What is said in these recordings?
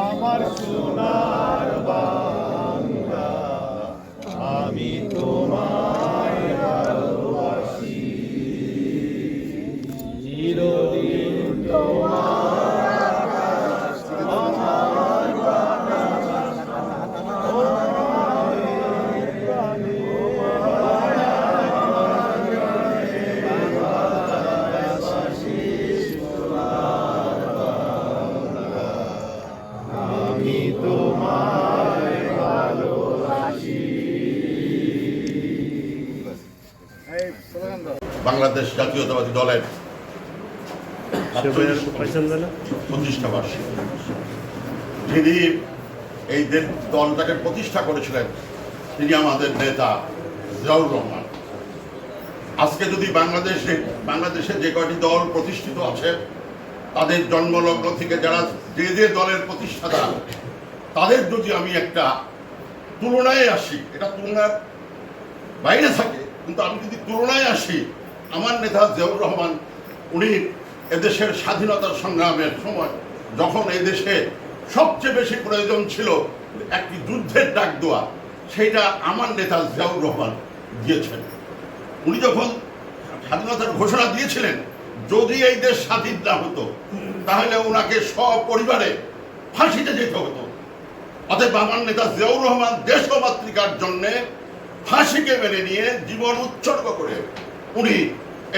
আমার সোনা। বাংলাদেশ জাতীয়তাবাদী দলের প্রতিষ্ঠা বার্ষিকী। যিনি এই দলটাকে প্রতিষ্ঠা করেছিলেন তিনি আমাদের নেতা জিয়াউর রহমান। আজকে যদি বাংলাদেশে বাংলাদেশে যে কয়টি দল প্রতিষ্ঠিত আছে তাদের জন্মলগ্ন থেকে যারা যে যে দলের প্রতিষ্ঠাতা তাদের যদি আমি একটা তুলনায় আসি এটা তুলনার বাইরে থাকে কিন্তু আমি যদি তুলনায় আসি আমার নেতা জিয়াউর রহমান, উনি এদেশের স্বাধীনতার সংগ্রামের সময় যখন এই দেশে সবচেয়ে বেশি প্রয়োজন ছিল একটি যুদ্ধের ডাক দেওয়া সেইটা আমার নেতা জিয়াউর রহমান দিয়েছেন। উনি যখন স্বাধীনতার ঘোষণা দিয়েছিলেন, যদি এই দেশ স্বাধীন না হতো, তাহলে ওনাকে সপরিবারে ফাঁসিতে যেতে হতো। অতএব আমার নেতা জিয়াউর রহমান দেশ ও মাতৃকার জন্যে ফাঁসিকে মেনে নিয়ে জীবন উৎসর্গ করে উনি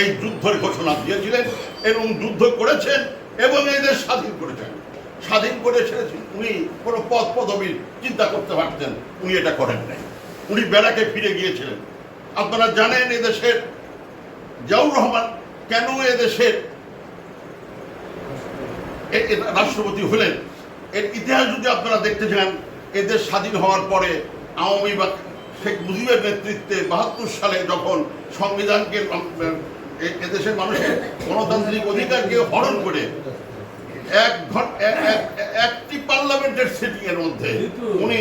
এই যুদ্ধের ঘোষণা দিয়েছিলেন এবং যুদ্ধ করেছেন এবং এই দেশ স্বাধীন করেছেন। স্বাধীন করে ছেড়েছেন উনি কোনো পদ পদবীর চিন্তা করতে পারতেন, উনি এটা করেন নাই। উনি বেড়াকে ফিরে গিয়েছিলেন। আপনারা জানেন এদেশের জিয়াউর রহমান কেন এদেশের রাষ্ট্রপতি হলেন? এর ইতিহাস যদি আপনারা দেখতে চান এদের স্বাধীন হওয়ার পরে আওয়ামী বা শেখ মুজিবের নেতৃত্বে বাহাত্তর সালে যখন সংবিধানকে এদেশের মানুষের গণতান্ত্রিক অধিকারকে হরণ করে এক একটি পার্লামেন্টের সিটিং এর মধ্যে উনি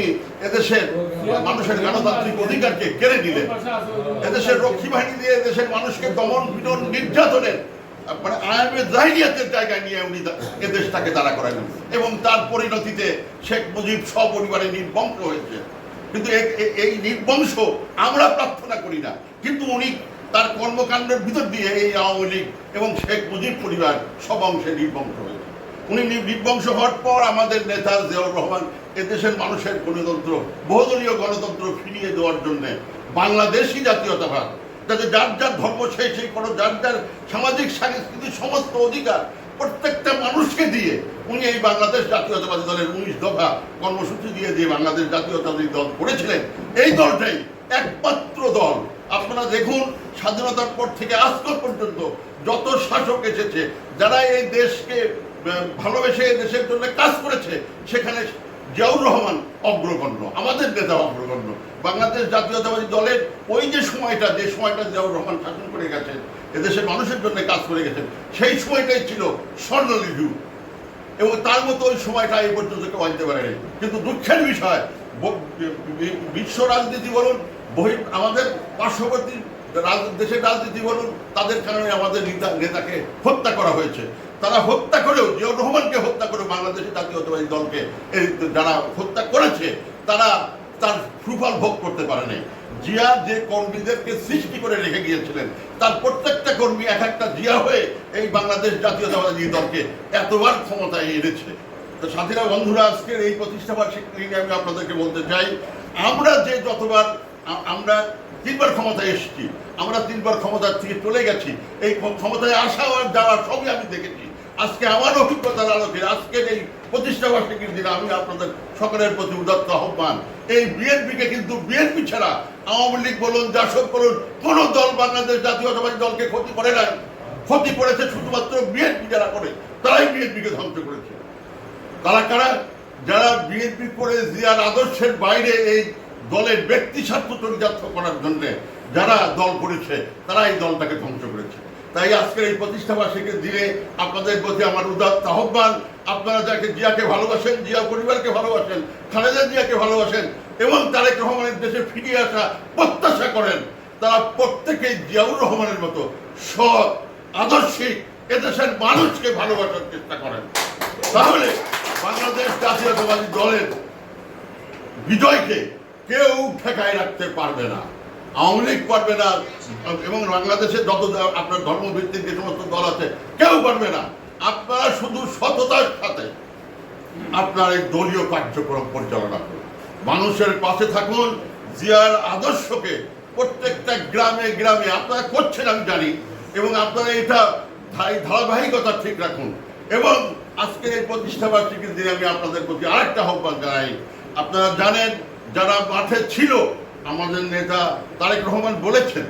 এদেশের মানুষের গণতান্ত্রিক অধিকারকে কেড়ে নিলেন। এদেশের রক্ষী বাহিনী দিয়ে এদেশের মানুষকে দমন পীড়ন নির্যাতনের মানে আয়ামে জাহিলিয়াতের জায়গায় নিয়ে উনি এদেশটাকে দাঁড়া করালেন। এবং তার পরিণতিতে শেখ মুজিব সপরিবারে নির্বংশ হয়েছে। কিন্তু এই নির্বংশ আমরা প্রার্থনা করি না। কিন্তু উনি তার কর্মকাণ্ডের ভিতর দিয়ে এই আওয়ামী লীগ এবং শেখ মুজিব পরিবার সব অংশে নির্বংশ হয়েছে। উনি নির্বংশ হওয়ার পর আমাদের নেতা জিয়াউর রহমান এদেশের মানুষের গণতন্ত্র, বহুদলীয় গণতন্ত্র ফিরিয়ে দেওয়ার জন্য বাংলাদেশি জাতীয়তাবাদ, যাতে যার যার ধর্ম সেই সেই কোনো যার যার সামাজিক, সাংস্কৃতিক সমস্ত অধিকার প্রত্যেকটা মানুষকে দিয়ে উনি এই বাংলাদেশ জাতীয়তাবাদী দলের উনিশ দফা কর্মসূচি দিয়ে দিয়ে বাংলাদেশ জাতীয়তাবাদী দল করেছিলেন। এই দলটাই একমাত্র দল। আপনারা দেখুন, স্বাধীনতার পর থেকে আজকাল পর্যন্ত যত শাসক এসেছে, যারা এই দেশকে ভালোবেসে দেশের জন্য কাজ করেছে, সেখানে জিয়াউর রহমান অগ্রগণ্য, আমাদের নেতা অগ্রগণ্য। বাংলাদেশ জাতীয়তাবাদী দলের ওই যে সময়টা যে সময়টা জিয়াউর রহমান শাসন করে গেছেন এদেশের মানুষের জন্য কাজ করে গেছেন। সেই সময়টাই ছিল স্বর্ণালী যুগ এবং তার মতো ওই সময়টা এই পর্যন্ত কেউ আনতে পারেনি। কিন্তু দুঃখের বিষয় বিশ্ব রাজনীতি বলুন, বহি আমাদের পার্শ্ববর্তী দেশের রাজনীতি বলুন, তাদের কারণে আমাদের নেতা নেতাকে হত্যা করা হয়েছে। তারা হত্যা করেও, জিয়াউর রহমানকে হত্যা করে বাংলাদেশের জাতীয়তাবাদী দলকে এই যারা হত্যা করেছে, তারা তার সুফল ভোগ করতে পারেনি জিয়া যে কর্মীদেরকে সৃষ্টি করে রেখে গিয়েছিলেন, তার প্রত্যেকটা কর্মী এক একটা জিয়া হয়ে এই বাংলাদেশ জাতীয়তাবাদী দলকে এতবার ক্ষমতায় এনেছে। তো সাথীরা, বন্ধুরা, আজকের এই প্রতিষ্ঠা বার্ষিকী নিয়ে আমি আপনাদেরকে বলতে চাই, আমরা যে যতবার আমরা তিনবার ক্ষমতায় এসেছি, আমরা তিনবার ক্ষমতার থেকে চলে গেছি, এই ক্ষমতায় আসা আর যাওয়া সবই আমি দেখেছি। আজকে আমার অভিজ্ঞতার আলোকে, আজকের এই প্রতিষ্ঠা বার্ষিকীর দিনে আমি আপনাদের সকলের প্রতি উদাত্ত আহ্বান। এই বিএনপিকে কিন্তু বিএনপি ছাড়া আওয়ামী লীগ বলুন, জাসদ বলুন, কোন দল বাংলাদেশ জাতীয়তাবাদী দলকে ক্ষতি করে নাই। ক্ষতি করেছে শুধুমাত্র বিএনপি যারা করে, তারাই বিএনপিকে ধ্বংস করেছে। তারা কারা? যারা বিএনপি করে জিয়ার আদর্শের বাইরে এই দলের ব্যক্তি স্বার্থ চরিতার্থ করার জন্য যারা দল করেছে তারা এই দলটাকে ধ্বংস করেছে। তাই আজকের এই প্রতিষ্ঠা বার্ষিকীর দিনে আপনাদের প্রতি আমার উদাত্ত আহ্বান। আপনারা যাকে জিয়াকে ভালোবাসেন, জিয়া পরিবারকে ভালোবাসেন, খালেদা জিয়াকে ভালোবাসেন, এবং তারেক রহমানের দেশে ফিরে আসা প্রত্যাশা করেন, তারা প্রত্যেকেই জিয়াউর রহমানের মতো সৎ, আদর্শিক, এদেশের মানুষকে ভালোবাসার চেষ্টা করেন। তাহলে বাংলাদেশ জাতীয়তাবাদী দলের বিজয়কে কেউ ঠেকায় রাখতে পারবে না। আওয়ামী লীগ পারবে না, এবং বাংলাদেশে যত আপনার ধর্মভিত্তিক যে সমস্ত দল আছে, কেউ পারবে না। আপনারা শুধু সততার সাথে আপনার এই দলীয় কার্যক্রম পরিচালনা করুন। মানুষের পাশে থাকুন, জিয়ার আদর্শকে প্রত্যেকটা গ্রামে গ্রামে আপনারা করছেন আমি জানি, এবং আপনারা এটা ধারাবাহিকতা ঠিক রাখুন। এবং আজকের এই প্রতিষ্ঠা বার্ষিকীর দিনে আমি আপনাদের প্রতি আরেকটা আহ্বান জানাই। আপনারা জানেন, যারা মাঠে ছিল আমাদের নেতা তারেক রহমান বলেছেন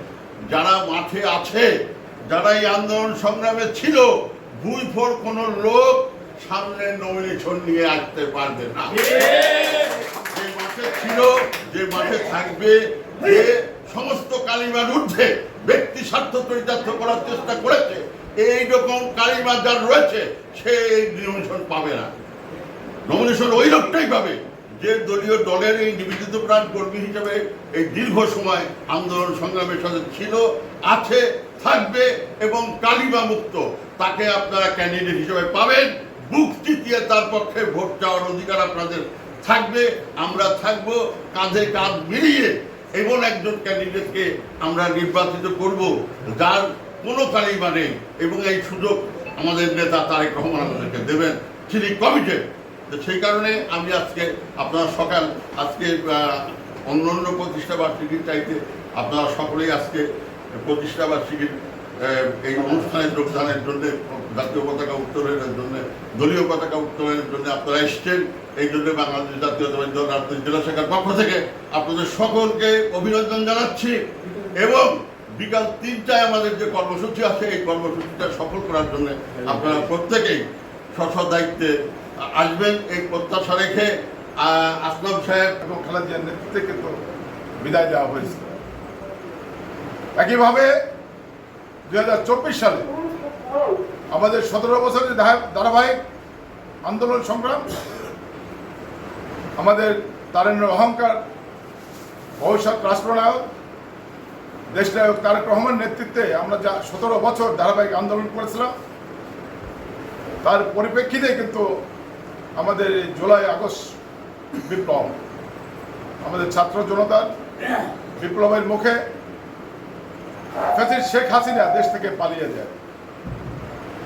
যারা মাঠে আছে যারা এই আন্দোলন সংগ্রামে ছিল ভুই ফোর কোনো লোক সামনে নমিনেশন নিয়ে আসতে পারবে না। যে মাঠে ছিল যে মাঠে থাকবে যে সমস্ত কালিমার ঊর্ধ্বে ব্যক্তি স্বার্থ চরিতার্থ করার চেষ্টা করেছে এই রকম কালিমা যার রয়েছে সে এই নমিনেশন পাবে না। নমিনেশন ওই লোকটাই পাবে। যে দলীয় দলের এই নিবেদিত প্রাণ কর্মী হিসেবে এই দীর্ঘ সময় আন্দোলন সংগ্রামের সাথে ছিল, আছে, থাকবে এবং কালিমা মুক্ত। তাকে আপনারা ক্যান্ডিডেট হিসেবে পাবেন। বুক চিতিয়ে তার পক্ষে ভোট চাওয়ার অধিকার আপনাদের থাকবে, আমরা থাকব, কাঁধে কাঁধ মিলিয়ে এমন একজন ক্যান্ডিডেটকে আমরা নির্বাচিত করব, যার কোনো কালিমা নেই এবং এই সুযোগ আমাদের নেতা তারেক রহমান আমাদেরকে দেবেন। তিনি কমিটেড তো সেই কারণে আমি আজকে আপনারা সকাল আজকে অন্য অন্য প্রতিষ্ঠা বার্ষিকীর চাইতে আপনারা সকলেই আজকে প্রতিষ্ঠা বার্ষিকীর এই অনুষ্ঠানে যোগদানের জন্য, জাতীয় পতাকা উত্তোলনের জন্য, দলীয় পতাকা উত্তোলনের জন্য আপনারা এসছেন। এই জন্য বাংলাদেশ জাতীয়তাবাদী দল রাজনৈতিক জেলা শাখার পক্ষ থেকে আপনাদের সকলকে অভিনন্দন জানাচ্ছি এবং বিকাল তিনটায় আমাদের যে কর্মসূচি আছে, এই কর্মসূচিটা সফল করার জন্য আপনারা প্রত্যেকেই স্ব দায়িত্বে আসবেন এই প্রত্যাশা রেখে আসলাম সাহেব এবং খালেদা জিয়ার নেতৃত্বে কিন্তু বিদায় দেওয়া হয়েছে। একইভাবে দুই হাজার চব্বিশ সালে আমাদের সতেরো বছরের ধারা- ধারাবাহিক আন্দোলন সংগ্রাম, আমাদের তারেন্দ্র অহংকার, ভবিষ্যৎ রাষ্ট্রনায়ক, দেশনায়ক তারেক রহমান নেতৃত্বে আমরা যা সতেরো বছর ধারাবাহিক আন্দোলন করেছিলাম, তার পরিপ্রেক্ষিতে কিন্তু আমাদের জুলাই আগস্ট বিপ্লব। আমাদের ছাত্র জনতার বিপ্লবের মুখে ফ্যাসিস্ট শেখ হাসিনা দেশ থেকে পালিয়ে যায়।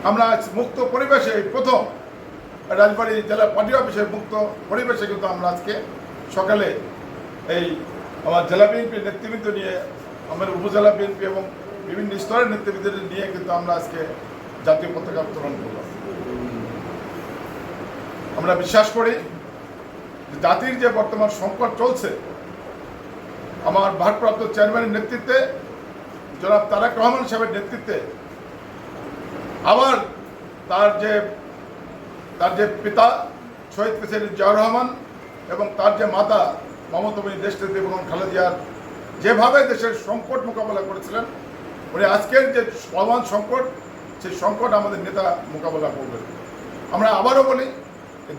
আমরা আজ মুক্ত পরিবেশে প্রথম রাজবাড়ী জেলা পার্টি অফিসে মুক্ত পরিবেশে কিন্তু আমরা আজকে সকালে এই আমার জেলা বিএনপির নেতৃবৃন্দ নিয়ে, আমাদের উপজেলা বিএনপি এবং বিভিন্ন স্তরের নেতৃবৃন্দদের নিয়ে কিন্তু আমরা আজকে জাতীয় পতাকা উত্তোলন করলাম। আমরা বিশ্বাস করি জাতির যে বর্তমান সংকট চলছে, আমার ভারপ্রাপ্ত চেয়ারম্যানের নেতৃত্বে, জনাব তারাক রহমান সাহেবের নেতৃত্বে, আবার তার যে তার যে পিতা শহীদ প্রেসিডেন্ট জিয়াউর রহমান এবং তার যে মাতা মমতামণি দেশনেত্রী এবং খালেদা জিয়ার যেভাবে দেশের সংকট মোকাবেলা করেছিলেন, উনি আজকের যে চলমান সংকট, সেই সংকট আমাদের নেতা মোকাবেলা করবেন। আমরা আবারও বলি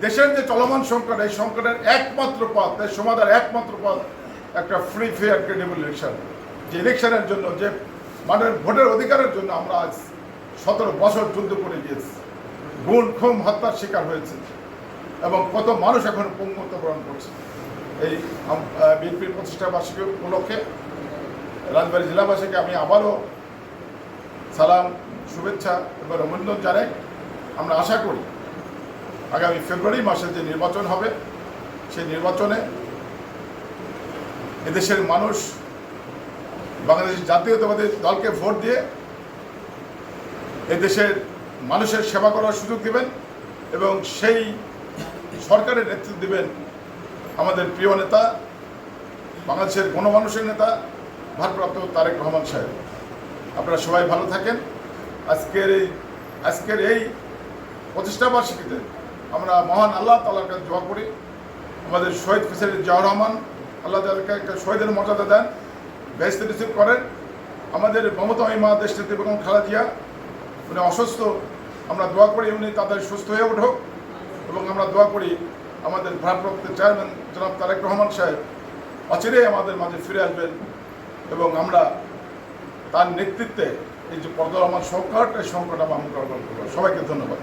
দেশের যে চলমান সংকট, এই সংকটের একমাত্র পথ এর সমাধান একমাত্র পথ একটা ফ্রি ফেয়ার ক্রেডিবল ইলেকশন যে ইলেকশনের জন্য, যে মানুষের ভোটের অধিকারের জন্য আমরা আজ সতেরো বছর যুদ্ধ করে গিয়েছি। গুণ খুম হত্যার শিকার হয়েছে এবং কত মানুষ এখন পঙ্গুত্ব বরণ করছে। এই বিএনপির প্রতিষ্ঠা বার্ষিকী উপলক্ষে রাজবাড়ী জেলাবাসীকে আমি আবারও সালাম, শুভেচ্ছা এবং অভিনন্দন জানাই। আমরা আশা করি আগামী ফেব্রুয়ারি মাসে যে নির্বাচন হবে, সেই নির্বাচনে এদেশের মানুষ, বাংলাদেশ জাতীয়তাবাদী দলকে ভোট দিয়ে এদেশের মানুষের সেবা করার সুযোগ দেবেন এবং সেই সরকারের নেতৃত্ব দিবেন আমাদের প্রিয় নেতা, বাংলাদেশের গণমানুষের নেতা, ভারপ্রাপ্ত তারেক রহমান সাহেব। আপনারা সবাই ভালো থাকেন। আজকের এই আজকের এই প্রতিষ্ঠা বার্ষিকীতে আমরা মহান আল্লাহ তালার কাছে দোয়া করি। আমাদের শহীদ প্রেসিডেন্ট জিয়াউর রহমান আল্লাহ একটা শহীদের মর্যাদা দেন বেহেস্তে রিসিভ করেন। আমাদের মমতাময়ী মা, দেশ নেত্রী বেগম খালেদা জিয়া, উনি অসুস্থ। আমরা দোয়া করি উনি তাদের সুস্থ হয়ে উঠুক এবং আমরা দোয়া করি আমাদের ভারপ্রাপ্ত চেয়ারম্যান জনাব তারেক রহমান সাহেব অচিরে আমাদের মাঝে ফিরে আসবেন এবং আমরা তার নেতৃত্বে এই যে পর্দা আমার সংকট এই সংকট আমরা করব সবাইকে ধন্যবাদ।